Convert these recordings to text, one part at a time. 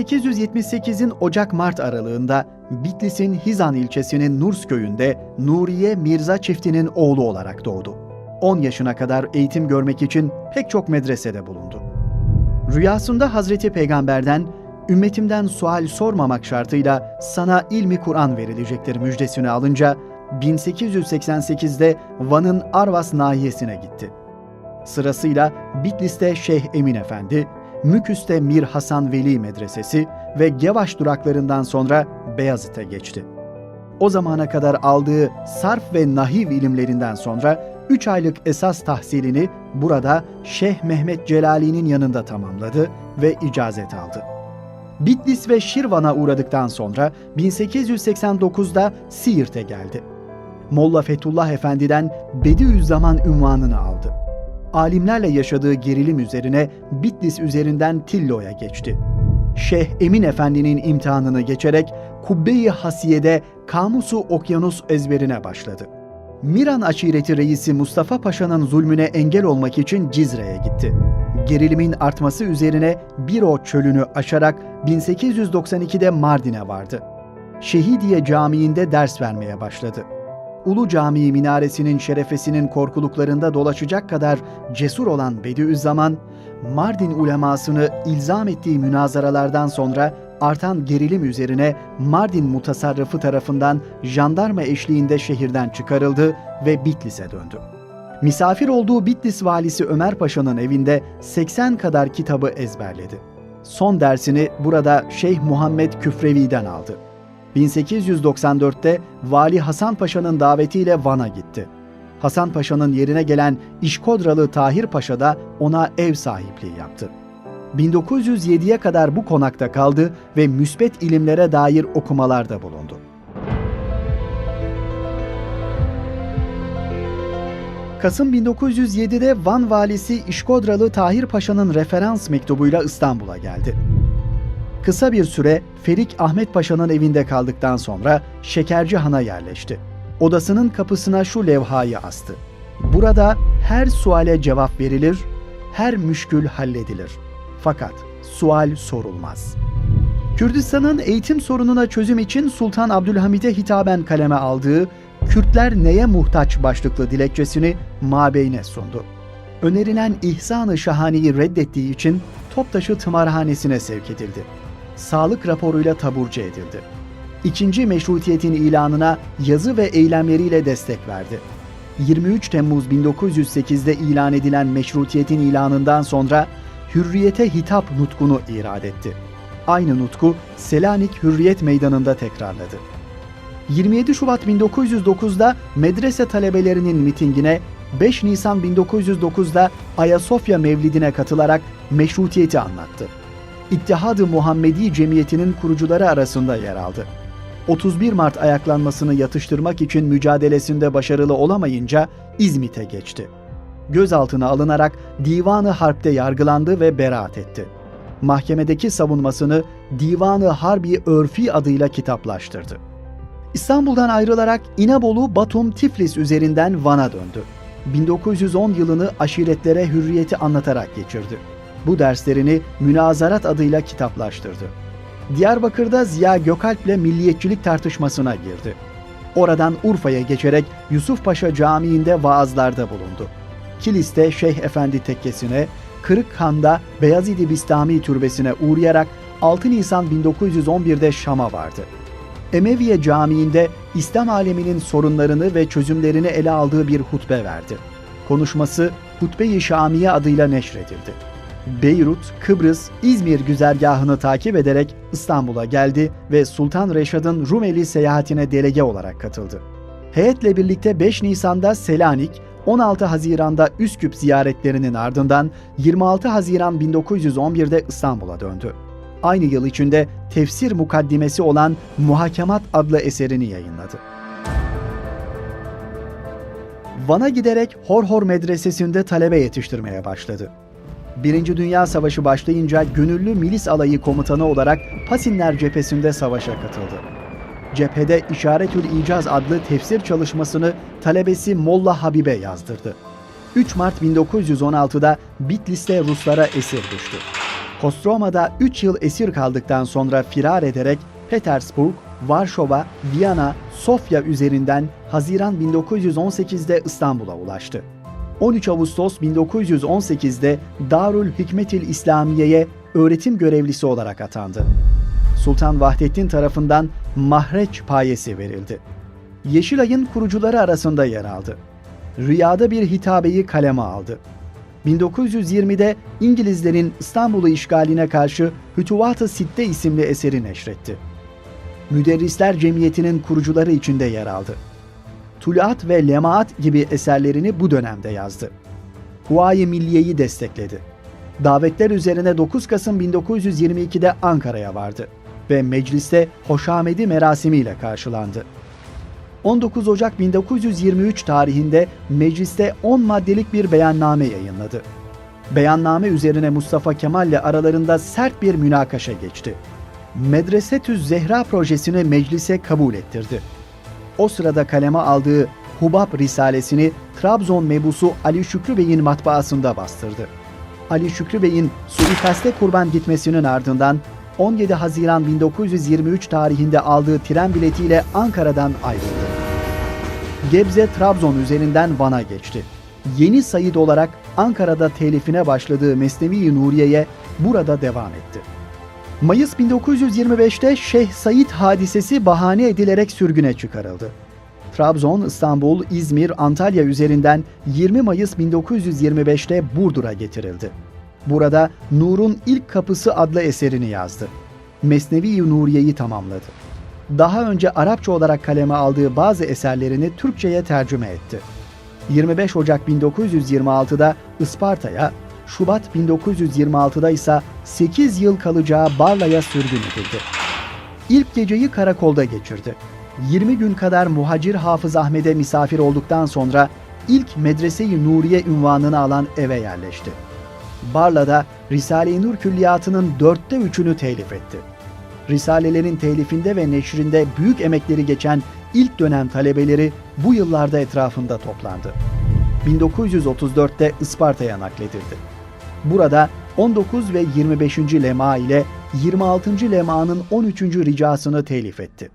1878'in Ocak-Mart aralığında Bitlis'in Hizan ilçesinin Nurs köyünde Nuriye Mirza çiftinin oğlu olarak doğdu. 10 yaşına kadar eğitim görmek için pek çok medresede bulundu. Rüyasında Hazreti Peygamber'den ümmetimden sual sormamak şartıyla sana ilmi Kur'an verilecektir müjdesini alınca 1888'de Van'ın Arvas nahiyesine gitti. Sırasıyla Bitlis'te Şeyh Emin Efendi, Müküs'te Mir Hasan Veli Medresesi ve Gevaş duraklarından sonra Beyazıt'a geçti. O zamana kadar aldığı sarf ve nahiv ilimlerinden sonra 3 aylık esas tahsilini burada Şeyh Mehmet Celali'nin yanında tamamladı ve icazet aldı. Bitlis ve Şirvan'a uğradıktan sonra 1889'da Siirt'e geldi. Molla Fethullah Efendi'den Bediüzzaman ünvanını aldı. Alimlerle yaşadığı gerilim üzerine Bitlis üzerinden Tillo'ya geçti. Şeyh Emin Efendi'nin imtihanını geçerek Kubbe-i Hasiye'de Kamusu Okyanus ezberine başladı. Miran aşireti reisi Mustafa Paşa'nın zulmüne engel olmak için Cizre'ye gitti. Gerilimin artması üzerine Biro çölünü aşarak 1892'de Mardin'e vardı. Şehidiye Camii'nde ders vermeye başladı. Ulu Camii minaresinin şerefesinin korkuluklarında dolaşacak kadar cesur olan Bediüzzaman, Mardin ulemasını ilzam ettiği münazaralardan sonra artan gerilim üzerine Mardin mutasarrıfı tarafından jandarma eşliğinde şehirden çıkarıldı ve Bitlis'e döndü. Misafir olduğu Bitlis valisi Ömer Paşa'nın evinde 80 kadar kitabı ezberledi. Son dersini burada Şeyh Muhammed Küfrevi'den aldı. 1894'te Vali Hasan Paşa'nın davetiyle Van'a gitti. Hasan Paşa'nın yerine gelen İşkodralı Tahir Paşa da ona ev sahipliği yaptı. 1907'ye kadar bu konakta kaldı ve müsbet ilimlere dair okumalarda bulundu. Kasım 1907'de Van valisi İşkodralı Tahir Paşa'nın referans mektubuyla İstanbul'a geldi. Kısa bir süre Ferik Ahmet Paşa'nın evinde kaldıktan sonra Şekerci Han'a yerleşti. Odasının kapısına şu levhayı astı. Burada her suale cevap verilir, her müşkül halledilir. Fakat sual sorulmaz. Kürdistan'ın eğitim sorununa çözüm için Sultan Abdülhamid'e hitaben kaleme aldığı Kürtler neye muhtaç başlıklı dilekçesini mabeyne sundu. Önerilen İhsan-ı Şahani'yi reddettiği için Toptaşı Tımarhanesi'ne sevk edildi. Sağlık raporuyla taburcu edildi. İkinci meşrutiyetin ilanına yazı ve eylemleriyle destek verdi. 23 Temmuz 1908'de ilan edilen meşrutiyetin ilanından sonra hürriyete hitap nutkunu irad etti. Aynı nutku Selanik Hürriyet Meydanı'nda tekrarladı. 27 Şubat 1909'da medrese talebelerinin mitingine, 5 Nisan 1909'da Ayasofya Mevlidine katılarak meşrutiyeti anlattı. İttihad-ı Muhammedi Cemiyeti'nin kurucuları arasında yer aldı. 31 Mart ayaklanmasını yatıştırmak için mücadelesinde başarılı olamayınca İzmit'e geçti. Gözaltına alınarak Divanı Harp'te yargılandı ve beraat etti. Mahkemedeki savunmasını Divanı Harbi Örfi adıyla kitaplaştırdı. İstanbul'dan ayrılarak İnebolu, Batum, Tiflis üzerinden Van'a döndü. 1910 yılını aşiretlere hürriyeti anlatarak geçirdi. Bu derslerini Münazarat adıyla kitaplaştırdı. Diyarbakır'da Ziya Gökalp'le milliyetçilik tartışmasına girdi. Oradan Urfa'ya geçerek Yusuf Paşa Camii'nde vaazlarda bulundu. Kilis'te Şeyh Efendi Tekkesi'ne, Kırıkhan'da Beyazid-i Bistami Türbesi'ne uğrayarak 6 Nisan 1911'de Şam'a vardı. Emeviye Camii'nde İslam aleminin sorunlarını ve çözümlerini ele aldığı bir hutbe verdi. Konuşması Hutbe-i Şamiye adıyla neşredildi. Beyrut, Kıbrıs, İzmir güzergahını takip ederek İstanbul'a geldi ve Sultan Reşad'ın Rumeli seyahatine delege olarak katıldı. Heyetle birlikte 5 Nisan'da Selanik, 16 Haziran'da Üsküp ziyaretlerinin ardından 26 Haziran 1911'de İstanbul'a döndü. Aynı yıl içinde tefsir mukaddimesi olan Muhakemat adlı eserini yayınladı. Van'a giderek Horhor Medresesi'nde talebe yetiştirmeye başladı. Birinci Dünya Savaşı başlayınca gönüllü milis alayı komutanı olarak Pasinler cephesinde savaşa katıldı. Cephede İşaretül İcaz adlı tefsir çalışmasını talebesi Molla Habibe yazdırdı. 3 Mart 1916'da Bitlis'te Ruslara esir düştü. Kostroma'da 3 yıl esir kaldıktan sonra firar ederek Petersburg, Varşova, Viyana, Sofya üzerinden Haziran 1918'de İstanbul'a ulaştı. 13 Ağustos 1918'de Darül Hikmetil İslamiye'ye öğretim görevlisi olarak atandı. Sultan Vahdettin tarafından Mahreç payesi verildi. Yeşilay'ın kurucuları arasında yer aldı. Rüyada bir hitabeyi kaleme aldı. 1920'de İngilizlerin İstanbul'u işgaline karşı Fütuvat-ı Sitte isimli eseri neşretti. Müderrisler Cemiyeti'nin kurucuları içinde yer aldı. Tuluat ve Lemaat gibi eserlerini bu dönemde yazdı. Huvayi Milliye'yi destekledi. Davetler üzerine 9 Kasım 1922'de Ankara'ya vardı ve mecliste Hoşamedi merasimiyle karşılandı. 19 Ocak 1923 tarihinde mecliste 10 maddelik bir beyanname yayınladı. Beyanname üzerine Mustafa Kemal ile aralarında sert bir münakaşa geçti. Medresetüz Zehra projesini meclise kabul ettirdi. O sırada kaleme aldığı Hubab Risalesini Trabzon mebusu Ali Şükrü Bey'in matbaasında bastırdı. Ali Şükrü Bey'in suikaste kurban gitmesinin ardından 17 Haziran 1923 tarihinde aldığı tren biletiyle Ankara'dan ayrıldı. Gebze Trabzon üzerinden Van'a geçti. Yeni Sayit olarak Ankara'da telifine başladığı Mesnevi Nuriye'ye burada devam etti. Mayıs 1925'te Şeyh Said hadisesi bahane edilerek sürgüne çıkarıldı. Trabzon, İstanbul, İzmir, Antalya üzerinden 20 Mayıs 1925'te Burdur'a getirildi. Burada Nur'un İlk Kapısı adlı eserini yazdı. Mesnevi Nuriye'yi tamamladı. Daha önce Arapça olarak kaleme aldığı bazı eserlerini Türkçe'ye tercüme etti. 25 Ocak 1926'da Isparta'ya, Şubat 1926'da ise 8 yıl kalacağı Barla'ya sürgün edildi. İlk geceyi karakolda geçirdi. 20 gün kadar muhacir Hafız Ahmet'e misafir olduktan sonra ilk Medrese-i Nuriye ünvanını alan eve yerleşti. Barla'da Risale-i Nur külliyatının dörtte üçünü telif etti. Risalelerin telifinde ve neşrinde büyük emekleri geçen ilk dönem talebeleri bu yıllarda etrafında toplandı. 1934'te Isparta'ya nakledildi. Burada 19 ve 25. lema ile 26. lemanın 13. ricasını telif etti.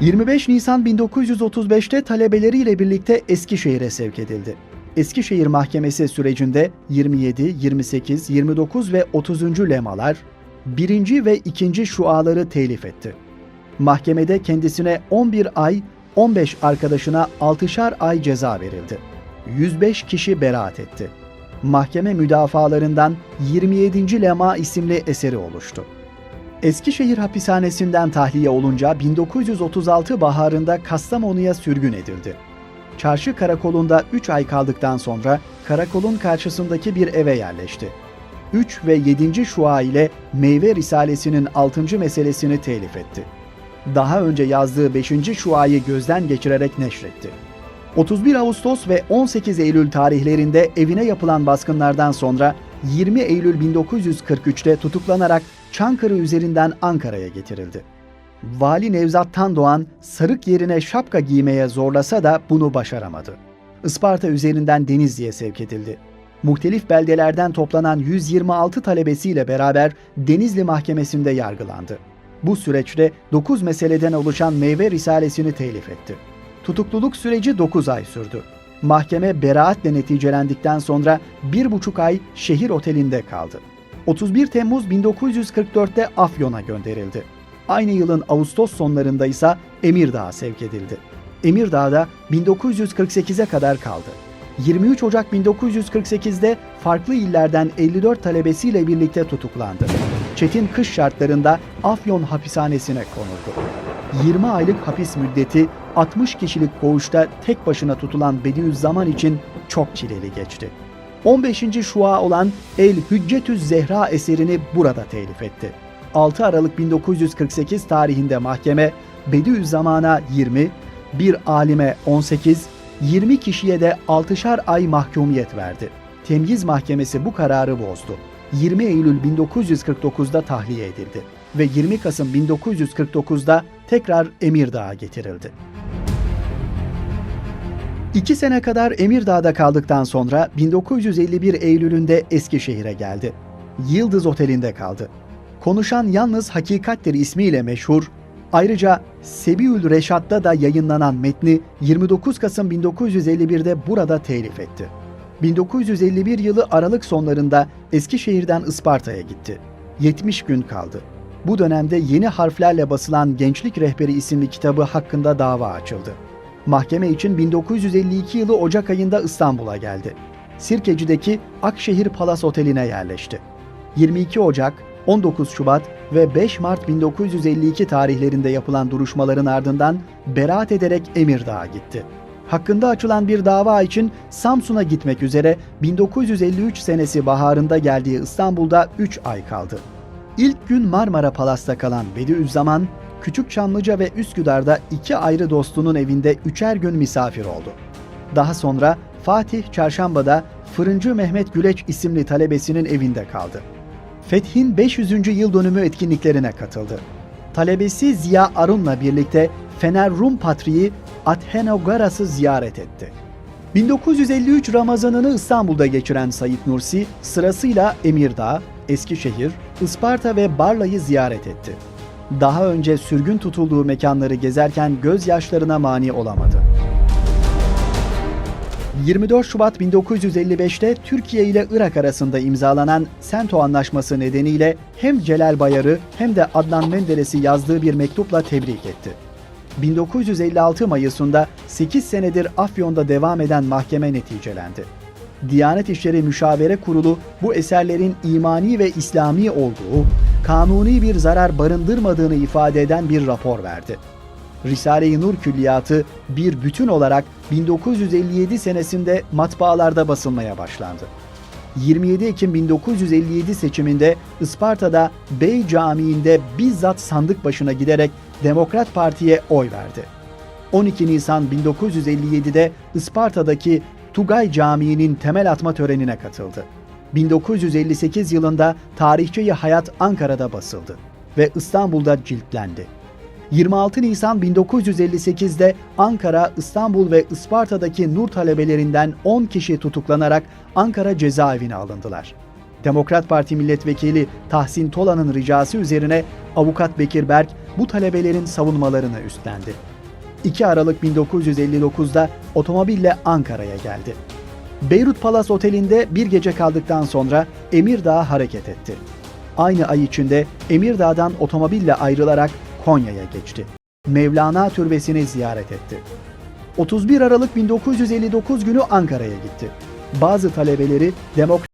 25 Nisan 1935'te talebeleriyle birlikte Eskişehir'e sevk edildi. Eskişehir Mahkemesi sürecinde 27, 28, 29 ve 30. lemalar 1. ve 2. şuaları telif etti. Mahkemede kendisine 11 ay, 15 arkadaşına 6'şar ay ceza verildi. 105 kişi beraat etti. Mahkeme müdafalarından 27. Lema isimli eseri oluştu. Eskişehir hapishanesinden tahliye olunca 1936 baharında Kastamonu'ya sürgün edildi. Çarşı karakolunda 3 ay kaldıktan sonra karakolun karşısındaki bir eve yerleşti. 3 ve 7. şua ile Meyve Risalesi'nin 6. meselesini telif etti. Daha önce yazdığı 5. şuayı gözden geçirerek neşretti. 31 Ağustos ve 18 Eylül tarihlerinde evine yapılan baskınlardan sonra 20 Eylül 1943'te tutuklanarak Çankırı üzerinden Ankara'ya getirildi. Vali Nevzat'tan doğan sarık yerine şapka giymeye zorlasa da bunu başaramadı. Isparta üzerinden Denizli'ye sevk edildi. Muhtelif beldelerden toplanan 126 talebesiyle beraber Denizli Mahkemesi'nde yargılandı. Bu süreçte 9 meseleden oluşan meyve risalesini telif etti. Tutukluluk süreci 9 ay sürdü. Mahkeme beraatle neticelendikten sonra bir buçuk ay şehir otelinde kaldı. 31 Temmuz 1944'te Afyon'a gönderildi. Aynı yılın Ağustos sonlarında ise Emirdağ'a sevk edildi. Emirdağ'da 1948'e kadar kaldı. 23 Ocak 1948'de farklı illerden 54 talebesiyle birlikte tutuklandı. Çetin kış şartlarında Afyon hapishanesine konuldu. 20 aylık hapis müddeti 60 kişilik koğuşta tek başına tutulan Bediüzzaman için çok çileli geçti. 15. şua olan El Hüccetüz Zehra eserini burada telif etti. 6 Aralık 1948 tarihinde mahkeme Bediüzzaman'a 20, bir alime 18, 20 kişiye de 6'şar ay mahkumiyet verdi. Temyiz Mahkemesi bu kararı bozdu. 20 Eylül 1949'da tahliye edildi ve 20 Kasım 1949'da tekrar Emirdağ'a getirildi. İki sene kadar Emirdağ'da kaldıktan sonra 1951 Eylül'ünde Eskişehir'e geldi. Yıldız Oteli'nde kaldı. Konuşan Yalnız Hakikattir ismiyle meşhur, ayrıca Sebiül Reşat'ta da yayınlanan metni 29 Kasım 1951'de burada telif etti. 1951 yılı Aralık sonlarında Eskişehir'den Isparta'ya gitti. 70 gün kaldı. Bu dönemde yeni harflerle basılan Gençlik Rehberi isimli kitabı hakkında dava açıldı. Mahkeme için 1952 yılı Ocak ayında İstanbul'a geldi. Sirkeci'deki Akşehir Palas Oteli'ne yerleşti. 22 Ocak, 19 Şubat ve 5 Mart 1952 tarihlerinde yapılan duruşmaların ardından beraat ederek Emirdağ'a gitti. Hakkında açılan bir dava için Samsun'a gitmek üzere 1953 senesi baharında geldiği İstanbul'da 3 ay kaldı. İlk gün Marmara Palas'ta kalan Bediüzzaman, Küçük Çamlıca ve Üsküdar'da iki ayrı dostunun evinde üçer gün misafir oldu. Daha sonra Fatih Çarşamba'da Fırıncı Mehmet Güleç isimli talebesinin evinde kaldı. Fethin 500. yıl dönümü etkinliklerine katıldı. Talebesi Ziya Arun'la birlikte Fener Rum Patriği Athenogaras'ı ziyaret etti. 1953 Ramazanını İstanbul'da geçiren Said Nursi sırasıyla Emirdağ, Eskişehir, Isparta ve Barla'yı ziyaret etti. Daha önce sürgün tutulduğu mekanları gezerken gözyaşlarına mani olamadı. 24 Şubat 1955'te Türkiye ile Irak arasında imzalanan Sento Anlaşması nedeniyle hem Celal Bayar'ı hem de Adnan Menderes'i yazdığı bir mektupla tebrik etti. 1956 Mayıs'ında 8 senedir Afyon'da devam eden mahkeme neticelendi. Diyanet İşleri Müşavere Kurulu bu eserlerin imani ve İslami olduğu, kanuni bir zarar barındırmadığını ifade eden bir rapor verdi. Risale-i Nur külliyatı bir bütün olarak 1957 senesinde matbaalarda basılmaya başlandı. 27 Ekim 1957 seçiminde Isparta'da Bey Camii'nde bizzat sandık başına giderek Demokrat Parti'ye oy verdi. 12 Nisan 1957'de Isparta'daki Tugay Camii'nin temel atma törenine katıldı. 1958 yılında Tarihçeyi Hayat Ankara'da basıldı ve İstanbul'da ciltlendi. 26 Nisan 1958'de Ankara, İstanbul ve Isparta'daki Nur talebelerinden 10 kişi tutuklanarak Ankara cezaevine alındılar. Demokrat Parti milletvekili Tahsin Tola'nın ricası üzerine avukat Bekir Berk bu talebelerin savunmalarını üstlendi. 2 Aralık 1959'da otomobille Ankara'ya geldi. Beyrut Palas Oteli'nde bir gece kaldıktan sonra Emirdağ'a hareket etti. Aynı ay içinde Emirdağ'dan otomobille ayrılarak Konya'ya geçti. Mevlana Türbesi'ni ziyaret etti. 31 Aralık 1959 günü Ankara'ya gitti. Bazı talebeleri Demokrat